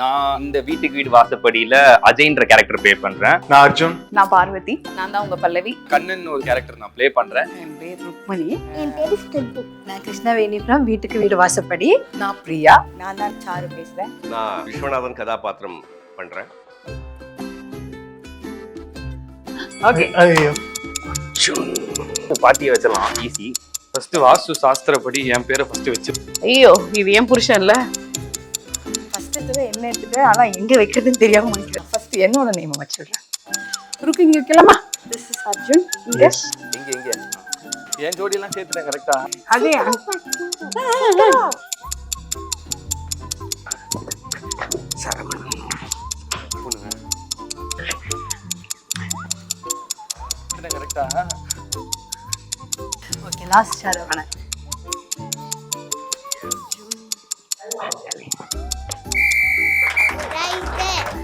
நான் இந்த வீட்டுக்கு வீடு வாசப்படியில அஜய்ன்ற கேரக்டர் ப்ளே பண்றேன். நான் அர்ஜுன். நான் பார்வதி. நான் தான் உங்க பல்லவி. கண்ணன் ஒரு கேரக்டர் நான் ப்ளே பண்றேன். என் பேர் ருக்மணி. என் பேரு நான் கிருஷ்ணவேணி ஃப்ரம் வீட்டுக்கு வீடு வாசப்படி. நான் பிரியா. நான் தான் சாரு பேசுறேன். நான் விஸ்வநாதன் கதாபாத்திரம் பண்றேன். ஓகே. ஐயோ. பாட்டியை வச்சிடலாம். ஈஸி ஃபர்ஸ்ட் வாஸ்து சாஸ்திரப்படி என் பேரை ஃபர்ஸ்ட் வச்சு ஐயோ இது ஏன் புருஷன் இல்ல ஃபர்ஸ்ட் எடுத்தது என்ன எடுத்துட்டு ஆனா எங்க வைக்கிறதுன்னு தெரியாம முடிக்கிறேன் ஃபர்ஸ்ட் என்னோட நேம் வச்சிடுறேன் ருக்கு இங்க வைக்கலாமா? திஸ் இஸ் அர்ஜுன் இங்க? எங்க எங்க என் ஜோடியெல்லாம் சேர்த்துட்டேன் கரெக்டா அதே கரெக்டா ஓகே லாஸ்ட் சரவணன்.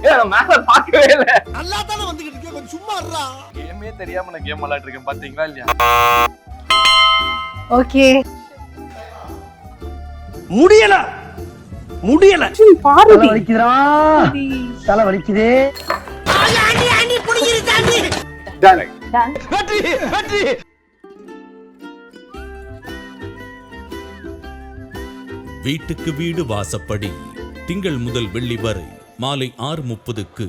மேல பார்க்கவே இல்ல. நல்லா தானே வந்துகிட்டு இருக்கேன் கொஞ்சம் சும்மா கேமே தெரியாம நான் கேம் விளையாட்டு இருக்கேன். பாத்தீங்களா இல்லையா? ஓகே. முடியல. முடியல. பார்வதி தலை வலிக்குதே. வெற்றி வெற்றி. வீட்டுக்கு வீடு வாசப்படி திங்கள் முதல் வெள்ளி வரை மாலை ஆறு முப்பதுக்கு